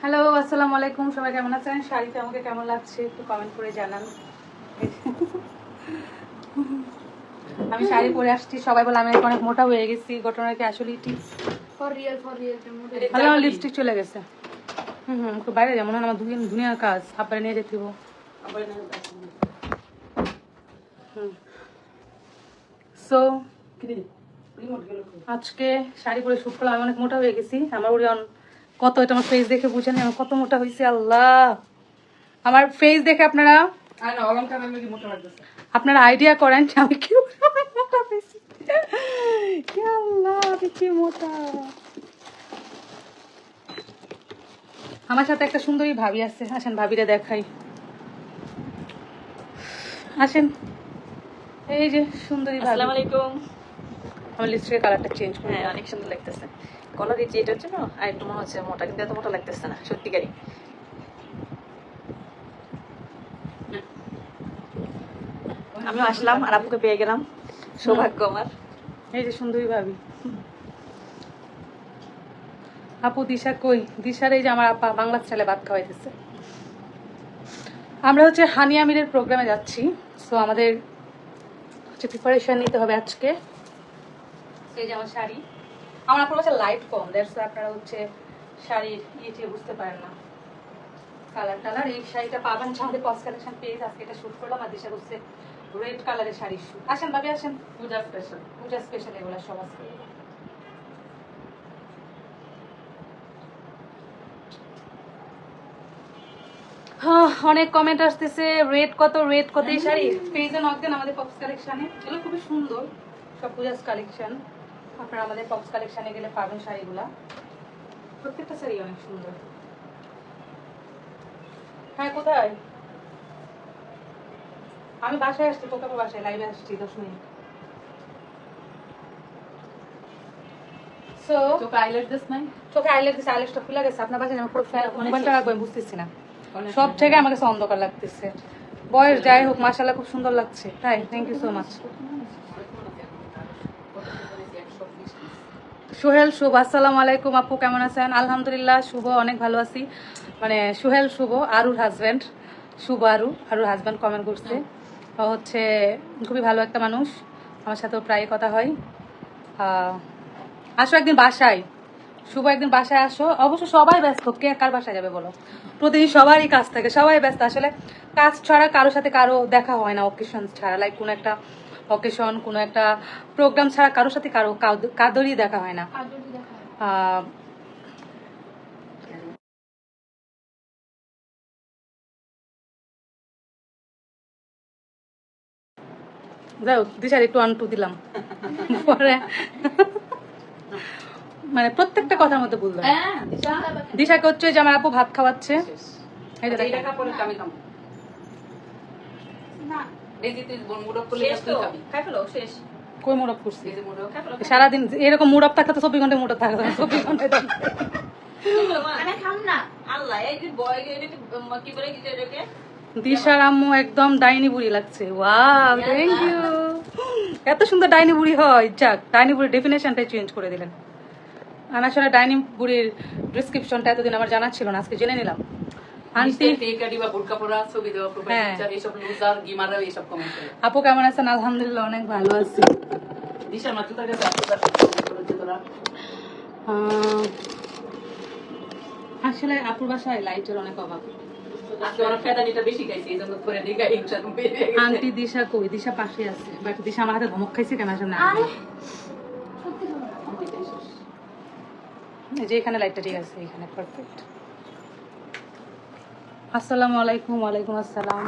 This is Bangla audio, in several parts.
হ্যালো আসসালামু আলাইকুম। সবাই কেমন আছেন? শাড়িতে আমাকে কেমন লাগছে একটু কমেন্ট করে জানান। আমি শাড়ি পরে আসছি। সবাই বলে আমি অনেক মোটা হয়ে গেছি। ঘটনা কি আসলে ঠিক? ফর রিয়েল ফর রিয়েল ভালো আমার লিপস্টিক চলে গেছে। হুম হুম বাইরে যাব না আমার দুদিন দুনিয়ার কাজ। হাববারে নিয়ে যেতে হব। হুম। সো আজকে শাড়ি পরে শুট করলাম। আমি অনেক মোটা হয়ে গেছি। আমার ওরিয়ন কত এটা আমার ফেস দেখে বুঝেন আমি কত মোটা হয়েছি আল্লাহ। আমার ফেস দেখে আপনারা আপনারা আইডিয়া করেন যে আমি কি মোটা হয়েছি আল্লাহ আমি কি মোটা? আমার সাথে একটা সুন্দরী ভাবি আছে আসেন ভাবিরে দেখাই। আসেন। এই যে সুন্দরী ভাবি। আসসালামু আলাইকুম। আমার লিপস্টিকের কালারটা চেঞ্জ করে হ্যাঁ অনেক সুন্দর লাগতেছে। কলার এই যে এটা হচ্ছে না আর একটু মনে হচ্ছে মোটা কিন্তু এত মোটা লাগতেছে না সত্যিকারই। আমিও আসলাম আর আপুকে পেয়ে গেলাম। সৌভাগ্য আমার। এই যে সুন্দরী ভাবি। আপু দিশা কই? দিশার এই যে আমার আপা বাংলা চালে ভাত খাওয়াইতেছে। আমরা হচ্ছে হানি আমিরের প্রোগ্রামে যাচ্ছি। সো আমাদের হচ্ছে প্রিপারেশন নিতে হবে আজকে। এই যে আমার শাড়ি। আমার আপনার কাছে লাইট কম দ্যাটস আপনারা হচ্ছে শাড়ির ইয়েটি বুঝতে পারেন না। কালার টালার এই শাড়িটা পাবেন হচ্ছে আমাদের পস কালেকশন পেজ আজকে এটা শুট করলাম আর দিশা করছে রেড কালারের শাড়ির শুট আসেন ভাবি আসেন। পূজা স্পেশাল পূজা স্পেশাল এগুলো সব আজকে। হ্যাঁ, অনেক কমেন্ট আসতেছে রেড কত রেড কত এই শাড়ি? পেজে নক দেন আমাদের পপস কালেকশনে এগুলো খুবই সুন্দর সব পূজাস কালেকশন আপনারা আমাদের পপস কালেকশনে গেলে পাবেন শাড়িগুলা। প্রত্যেকটা শাড়ি অনেক সুন্দর। হ্যাঁ কোথায়? আমি বাসায় আসছি তোকে বাসায় লাইভে আসছি দশ মিনিট। সো চোখে আইলাইট দিস নাই? চোখে আইলেট আইলেটটা খুলে গেছে আপনার পুরো মোবাইলটা রাখব আমি বুঝতেছি না। সব থেকে আমার কাছে অন্ধকার লাগতেছে। বয়স যাই হোক মাশাল্লাহ খুব সুন্দর লাগছে। তাই thank you so much Sohel, Shuvo. আসসালামু আলাইকুম আপু, কেমন আছেন? আলহামদুলিল্লাহ, শুভ, অনেক ভালো আছি। মানে সোহেল, শুভ, আরুর হাজব্যান্ড শুভ, আরু। আরুর হাজব্যান্ড কমেন্ট করছে। হচ্ছে খুবই ভালো একটা মানুষ। আমার সাথেও প্রায় কথা হয়। আসো একদিন বাসায়। শুভ, একদিন বাসায় আসো। অবশ্য সবাই ব্যস্ত। কে কার বাসায় যাবে বলো? প্রতিদিন সবারই কাজ থাকে। সবাই ব্যস্ত। আসলে কাজ ছাড়া কারোর সাথে কারও দেখা হয় না অকেশন ছাড়া। লাইক কোনো একটা অকেশন কোনো একটা প্রোগ্রাম ছাড়া কারোর সাথে কারও কাদেরই দেখা হয় না। আহ, যাই হোক দিশার একটু আনটু দিলাম। পরে মানে প্রত্যেকটা কথার মধ্যে বললাম হ্যাঁ। দিশাকে হচ্ছে যে আমার আপু ভাত খাওয়াচ্ছে। খাই ফেলো শেষ। কই মুরব সারাদিন এরকম মুরব থাকলে তো চব্বিশ ঘন্টায় মুরব থাকতো চব্বিশ ঘন্টায় থাকতো। আমি খাম না। আল্লাহ এই যে বয় কি বলে কি এটাকে দিশার আম্মু একদম ডাইনি বুড়ি লাগছে। ওয়াও থ্যাংক ইউ এত সুন্দর ডাইনি বুড়ি হয়। যাক ডাইনি বুড়ির ডেফিনেশনটাই চেঞ্জ করে দিলেন। আসলে ডাইনি বুড়ির ডিসক্রিপশনটা এতদিন আমার জানা ছিল না আজকে জেনে নিলাম। আন্টি। হ্যাঁ। আপু কেমন আছেন? আলহামদুলিল্লাহ অনেক ভালো আছি। আসলে আপুর বাসায় লাইটের অনেক অভাব। আন্টি দিশা কই? দিশা পাশে আছে। বাট দিশা আমার হাতে ধমক খাইছে কেন আসলে। যে এখানে লাইটটা ঠিক আছে এখানে পারফেক্ট আসসালামু আলাইকুম, ওয়ালাইকুম আসসালাম।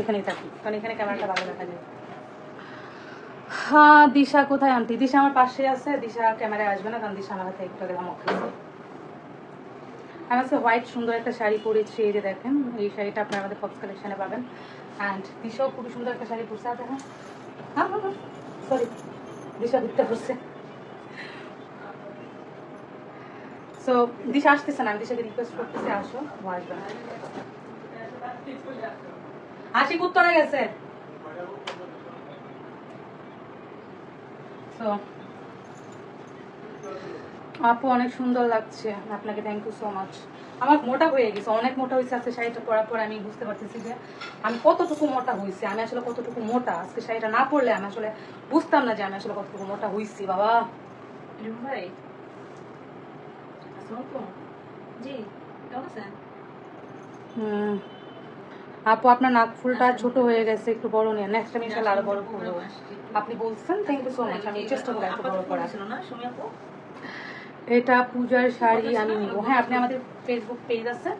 এখানেই থাকি, কারণ এখানে ক্যামেরাটা ভালো দেখা যায়। হ্যাঁ দিশা কোথায় আন্টি? দিশা আমার পাশে আছে, দিশা ক্যামেরায় আসবে না, কারণ দিশা আমার হাতে একটু আগে ধমক আমি আজকে হোয়াইট সুন্দর একটা শাড়ি পরেছি, এই যে দেখেন, এই শাড়িটা আপনি আমাদের ফক্স কালেকশনে পাবেন। অ্যান্ড দিশাও খুবই সুন্দর একটা শাড়ি পরছে দেখেন। হ্যাঁ সরি দিশা ঘুরতে পড়ছে সো দিশা আসতেছে না দিশাকে রিকোয়েস্ট করতেছি, আসো আসবে উত্তরে গেছে। আপু অনেক সুন্দর লাগছে, আপনাকে থ্যাংক ইউ সো মাচ আমার মোটা হয়ে গেছে, অনেক মোটা হয়েছে, আজকে শাড়িটা পরার পর আমি বুঝতে পারতেছি যে আমি কতটুকু মোটা হয়েছি, আমি আসলে কতটুকু মোটা, আজকে শাড়িটা না পরলে আমি আসলে বুঝতাম না যে আমি আসলে কতটুকু মোটা হয়েছি, বাবা। ভাই আসসালামু আলাইকুম জি কেমন আছেন হুম আপু আপনার নাক ফুলটা ছোট হয়ে গেছে একটু বড় নিয়ে নেক্সট টাইম ইনশাআল্লাহ আরও বড় করব আপনি বলছেন থ্যাংক ইউ সো মাচ আমি চেষ্টা করব একটু বড় করার। এটা পূজার শাড়ি আমি নিব। হ্যাঁ আপনি আমাদের ফেসবুক পেজ আছে।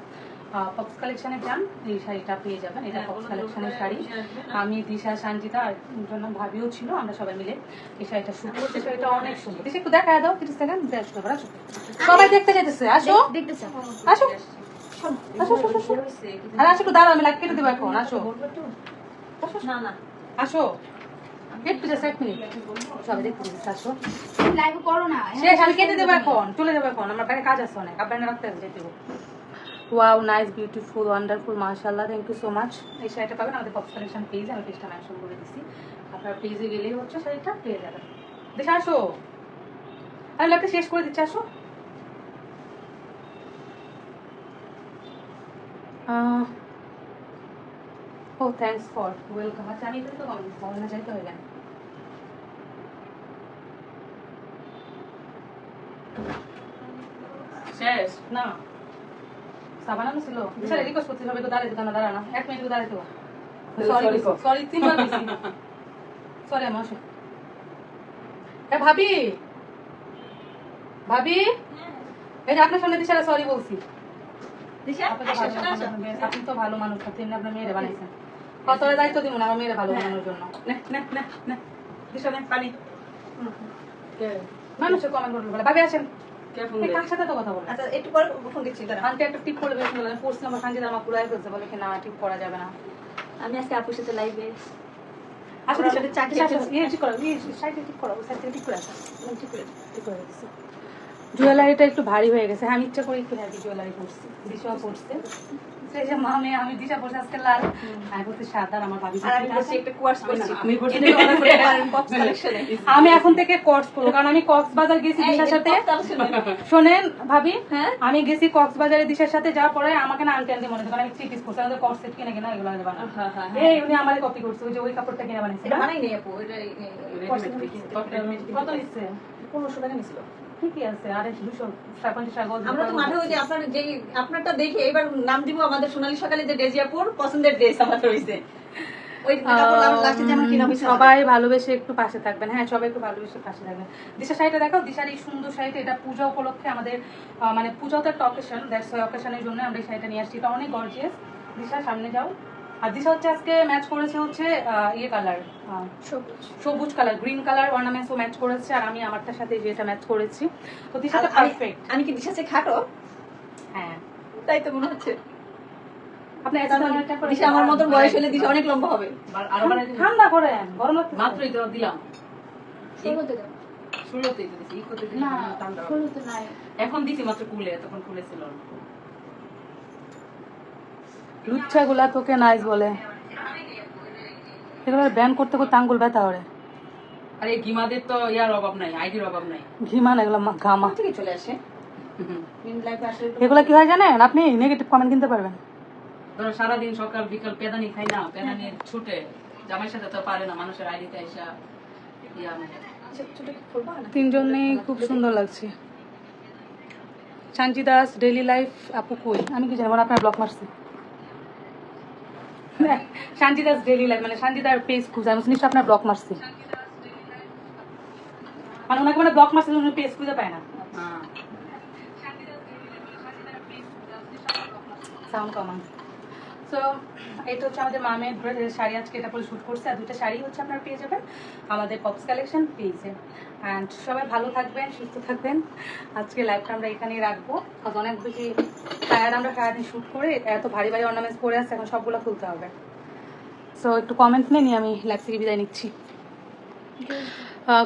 পক্স কালেকশনে যান এই শাড়িটা পেয়ে যাবেন। এটা পক্স কালেকশনের শাড়ি। আমি দিশা আর জন্য ভাবিও ছিল আমরা সবাই মিলে এই শাড়িটা শুট করছি। শাড়িটা অনেক সুন্দর। দিশা একটু দেখা দাও তিরিশ সেকেন্ড আসো সবাই দেখতে যেতেছে আসো। দেখতেছ আসো। আসো আসো, আসো, আসো। আরে আসো একটু দাঁড়াও আমি লাইক কেটে দেবো এখন আসো। না না। আসো। একটু জাস্ট এক মিনিট সবাই দেখতে যেতেছে আসো। লাইভ করো না শেষ আমি কেটে দেবো এখন চলে যাব এখন। আমার কাজ আছে অনেক আপনার রাখতে হবে। যেতে ওয়াও নাইস বিউটিফুল ওয়ান্ডারফুল মাশাআল্লাহ থ্যাংক ইউ সো মাচ এই শাড়িটা পাবেন আমাদের পক্স কালেকশন পেজে আমি পেজটা মেনশন করে দিচ্ছি আপনার পেজে গেলেই হচ্ছে শাড়িটা পেয়ে যাবেন। দেখে আসো। আমি লাইভটা শেষ করে দিচ্ছি, আসো। ও থ্যাংকস ফর ওয়েলকাম আচ্ছা আমি তো কমেন্ট যাইতে হয়ে গেল। শেষ, না। সাবানানো ছিল। স্যার রিকোয়েস্ট করতে হবে তো দাঁড়াইতে দাঁড়া দাঁড়া না। এক মিনিট দাঁড়াইতে সরি। সরি তিনবার সরি আমার এ ভাবি! ভাবি! এই যে আপনার সামনে দিশারা সরি বলছি। আপনি তো ভালো- মানুষ আপনি আপনার মেয়েরে বানাইছেন। কত দায়িত্ব দিব না আমার মেয়েরে ভালো বানানোর জন্য? নে নে নে নে। দিশা নে পানি। মানুষের কমেন্ট করতে বলে ভাবি আসেন? কার সাথে তো কথা বলে আচ্ছা একটু পরে ফোন দিচ্ছি দাঁড়া আন্টি একটা টিপ করে বেশ ভালো পড়ছিলাম আমার সাঞ্জিদা আমার পুরাই ফেলছে বলে কি না টিপ করা যাবে না। আমি আজকে আপুর সাথে লাইভে আসলে ওরা চাকরি ঠিক করো সাইডে ঠিক করো ঠিক করে ঠিক করে ঠিক করে জুয়েলারিটা একটু ভারী হয়ে গেছে। আমি ইচ্ছা করে একটু হ্যাভি জুয়েলারি পরছি। দিশাও পরছে। সেই যে মামে আমি দিশা পরছে আজকে লাল। আমি বলছি সাদা আমার ভাবি আর একটা কোয়ার্স করছি আমি করছি। এটা অর্ডার করতে পারেন পপস কালেকশনে আমি এখন থেকে কোর্স করব কারণ আমি কক্সবাজার গেছি দিশার সাথে। শোনেন ভাবি হ্যাঁ? আমি গেছি কক্সবাজারে দিশার সাথে যাওয়ার পরে আমাকে না আনতে আনতে মনে আমি থ্রি পিস আমাদের সেট কিনে কিনা এগুলো হ্যাঁ, হ্যাঁ, হ্যাঁ। এই উনি আমার কপি করছে ওই যে ওই কাপড়টা কিনে বানিয়েছে। বানাই নেই আপু এটা কত নিচ্ছে? পনেরোশো টাকা নিছিল ঠিকই আছে আরে দুশো আমরা তো মাঠে ওই যে আপনার যে আপনারটা দেখে এবার নাম দিব আমাদের সোনালী সকালে যে ডেজিয়াপুর পছন্দের ড্রেস আমাদের হয়েছে সবাই ভালোবেসে একটু পাশে থাকবেন। হ্যাঁ সবাই একটু ভালোবেসে পাশে থাকবেন। দিশা শাড়িটা দেখাও দিশার এই সুন্দর শাড়িটা এটা পূজা উপলক্ষে আমাদের মানে পূজাও তো একটা অকেশন দ্যাটস অকেশনের জন্য আমরা এই শাড়িটা নিয়ে আসছি। এটা অনেক গর্জিয়াস দিশা সামনে যাও। আর দিশা হচ্ছে আজকে ম্যাচ করেছে হচ্ছে ইয়ে কালার সবুজ। সবুজ কালার গ্রিন কালার অর্নামেন্টসও ম্যাচ করেছে আর আমি আমারটার সাথে যেটা ম্যাচ করেছি। তো দিশাটা পারফেক্ট আমি কি দিশাছে খাটো হ্যাঁ। তাই তো মনে হচ্ছে। আপনি এত ধরনের একটা করে- দিশা আমার মতন বয়স হলে দিশা অনেক লম্বা হবে। ঠান্ডা করেন গরম মাত্রই তো দিলাম। তো দিছি এখন দিছি মাত্র কুলে তখন কুলে ছিল। না। লুচ্ছা গুলা তোকে নাইস বলে। এগুলো ব্যান করতে করতে আঙ্গুল ব্যথা করে। আর এই গিমাদের তো ইয়ার অভাব নাই আইডির অভাব নাই। ঘিমান এগুলো মা- ঘামা থেকে চলে আসে? লাইফে এগুলো কি হয় জানেন? আপনি নেগেটিভ কমেন্ট কিনতে পারবেন। ধরো সারাদিন সকাল বিকাল পেদানি খাই না পেদানি ছুটে জামাইয়ের সাথে তো পারে না মানুষের আইডিতে এসা ইয়া মানে ছোট ফুলবা না তিনজনেই খুব সুন্দর লাগছে। শান্তি দাস ডেইলি লাইফ আপু কই? আমি কি জানি আপনার ব্লক মারছি। শান্তি দাস ডেইলি লাইফ মানে শান্তি দার পেজ খুঁজে আমি শুনিস আপনার ব্লক মারছি। মানে ওনাকে মানে ব্লক মারছে উনি পেজ খুঁজে পায় না। হ্যাঁ। সাউন্ড কমান সো এটা হচ্ছে আমাদের মামের শাড়ি আজকে এটা পরে শ্যুট করছে, আর দুটো শাড়ি হচ্ছে আপনারা পেয়ে যাবেন আমাদের পপস কালেকশন পেজে অ্যান্ড সবাই ভালো থাকবেন, সুস্থ থাকবেন। আজকে লাইভটা আমরা এখানেই রাখব। কারণ অনেক বেশি টায়ার আমরা সারাদিন শ্যুট করে এত ভারী ভারী অর্নামেন্টস পরে আসছে, এখন সবগুলো খুলতে হবে। সো একটু কমেন্ট নিয়ে আমি লাইভ থেকে বিদায় নিচ্ছি।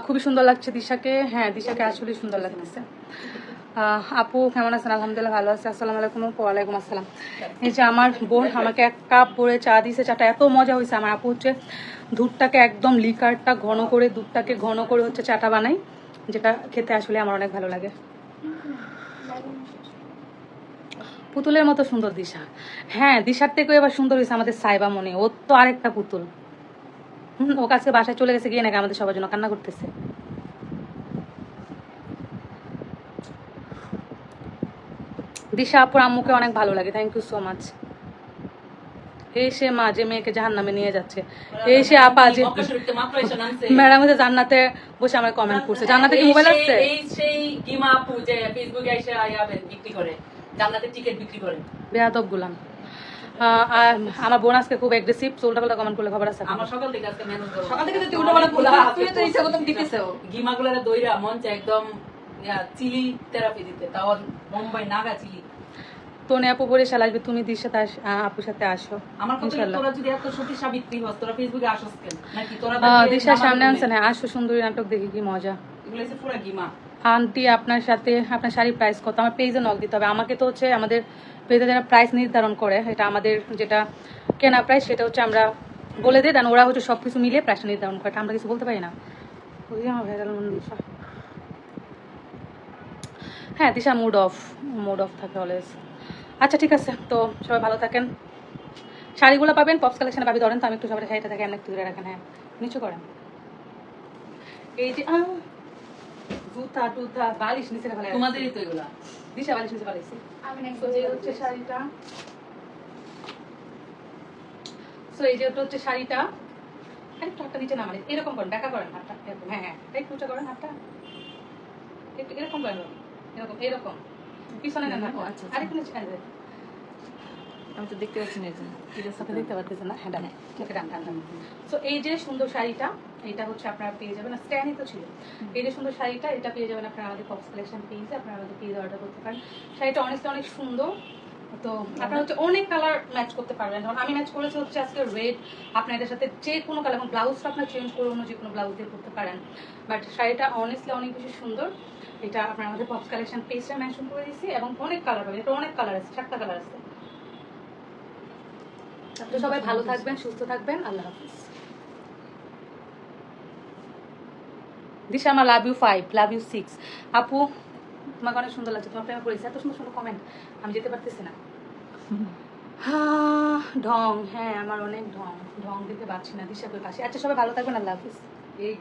খুবই সুন্দর লাগছে দিশাকে। হ্যাঁ দিশাকে আসলে সুন্দর লাগতেছে। আপু, কেমন আছেন? আলহামদুলিল্লাহ ভালো আছে। আসসালামু আলাইকুম ওয়ালাইকুম আসসালাম। এই যে আমার বোন আমাকে এক কাপ ভরে চা দিয়েছে চাটা এত মজা হয়েছে আমার আপু হচ্ছে দুধটাকে একদম লিকারটা ঘন করে, দুধটাকে ঘন করে হচ্ছে চাটা বানাই, যেটা খেতে আসলে আমার অনেক ভালো লাগে। পুতুলের মতো সুন্দর দিশা। হ্যাঁ দিশার থেকেও এবার সুন্দর হয়েছে আমাদের সাইবা মনে। ওর তো আরেকটা পুতুল। ও কাছে বাসায় চলে গেছে, গিয়ে নাকি আমাদের সবার জন্য কান্না করতেছে। দিশা আপুর আম্মুকে অনেক ভালো লাগে থ্যাংক ইউ সো মাচ এই সে মা যে মেয়েকে জাহান নামে নিয়ে যাচ্ছে। এই সে আপা যে। ম্যাডাম যে জান্নাতে বসে আমার কমেন্ট করছে। জান্নাতে কি মোবাইল আছে এই সেই গিমা আপু যে ফেসবুকে এসে আইয়া বিক্রি করে জান্নাতের টিকিট বিক্রি করে। বেয়াদব গুলাম। আর আমার বোন আজকে খুব অ্যাগ্রেসিভ উল্টা পাল্টা কমেন্ট করলে খবর আছে? আমার সকাল থেকে আজকে মেনু সকাল থেকে তো তুই উল্টোপাল্টা বলা, তুই তো ইচ্ছা মতন দিতেছে। গিমাগুলারে দইরা মঞ্চে একদম ইয়া, চিলি থেরাপি দিতে তাও মুম্বাই নাগা চিলি। তোনে আপু বরিশাল আসবে তুমি দির সাথে আপুর সাথে আসো আমার কথা তোরা যদি এত সত্যি সাবিত্রী হস তোরা ফেসবুকে আসস কেন? নাকি তোরা নামাজ সামনে? আনছে না আসো সুন্দরী নাটক দেখি কি মজা। এগুলো হচ্ছে পুরা গিমা। আন্টি আপনার সাথে আপনার শাড়ির প্রাইস কত? আমার পেজে নক দিতে হবে। আমাকে তো হচ্ছে আমাদের পেজে যারা প্রাইস নির্ধারণ করে এটা আমাদের যেটা কেনা প্রাইস সেটা হচ্ছে আমরা বলে দিই। দেন ওরা হচ্ছে সব কিছু মিলিয়ে প্রাইসটা নির্ধারণ করে। আমরা কিছু বলতে পারি না? যে আমার ভেজাল মন দিশা হ্যাঁ Disha mood off mood off থাকে অলওয়েজ আচ্ছা ঠিক আছে তো সবাই ভালো থাকেন। শাড়িগুলো পাবেন পপস কালেকশনে পাবি। ধরেন তো আমি একটু সবাই শাড়িটা থাকে এমনি একটু দূরে রাখেন হ্যাঁ। নিচু করেন। এই যে জুতা টুতা বালিশ নিচে ফেলে তোমাদেরই তো এগুলা। দিশা বালিশ নিচে ফেলাইছি আমি next তো এই হচ্ছে শাড়িটা। সো এই যে ওটা হচ্ছে শাড়িটা। একটু হাতটা নিচে নামালে এরকম করেন দেখা করেন হাতটা এরকম। হ্যাঁ হ্যাঁ একটু উঁচা করেন হাতটা। একটু এরকম করেন। এরকম এরকম। পিছনে না ও, আচ্ছা, আচ্ছা। আরেকটু আমি তো দেখতে পাচ্ছি না আপনি দেখতে পাচ্ছি না? হ্যাঁ ডান। ওকে ডান ডান ডান। সো এই যে সুন্দর শাড়িটা এটা হচ্ছে আপনারা পেয়ে যাবেন তো ছিল। এই যে সুন্দর শাড়িটা এটা পেয়ে যাবেন আপনারা আমাদের পপস কালেকশন পেজে আপনারা আমাদের পেজে অর্ডার করতে পারেন। শাড়িটা অনেকটা অনেক সুন্দর। তো আপনারা হচ্ছে অনেক কালার ম্যাচ করতে পারবেন। যেমন আমি ম্যাচ করেছি হচ্ছে আজকে রেড আপনার এটার সাথে যে কোনো কালার এবং ব্লাউজটা আপনার চেঞ্জ করে অন্য যে কোনো ব্লাউজ দিয়ে করতে পারেন। বাট শাড়িটা অনেস্টলি অনেক বেশি সুন্দর। এটা আপনার আমাদের পপস কালেকশন পেজটা মেনশন করে দিয়েছি, এবং অনেক কালার পাবেন। এটা অনেক কালার আছে চারটা কালার আছে। তো সবাই ভালো থাকবেন, সুস্থ থাকবেন। আল্লাহ হাফিজ। দিশা, আমার love you five love you six আপু তোমাকে অনেক সুন্দর লাগছে তোমার প্রেমে পড়েছে, এত সুন্দর সুন্দর কমেন্ট আমি যেতে পারতেছি না। ঢং হ্যাঁ আমার অনেক ঢং ঢং দিতে পারছি না, দিশা করে পাশে। আচ্ছা সবাই ভালো থাকবেন, আল্লাহ হাফিজ। এই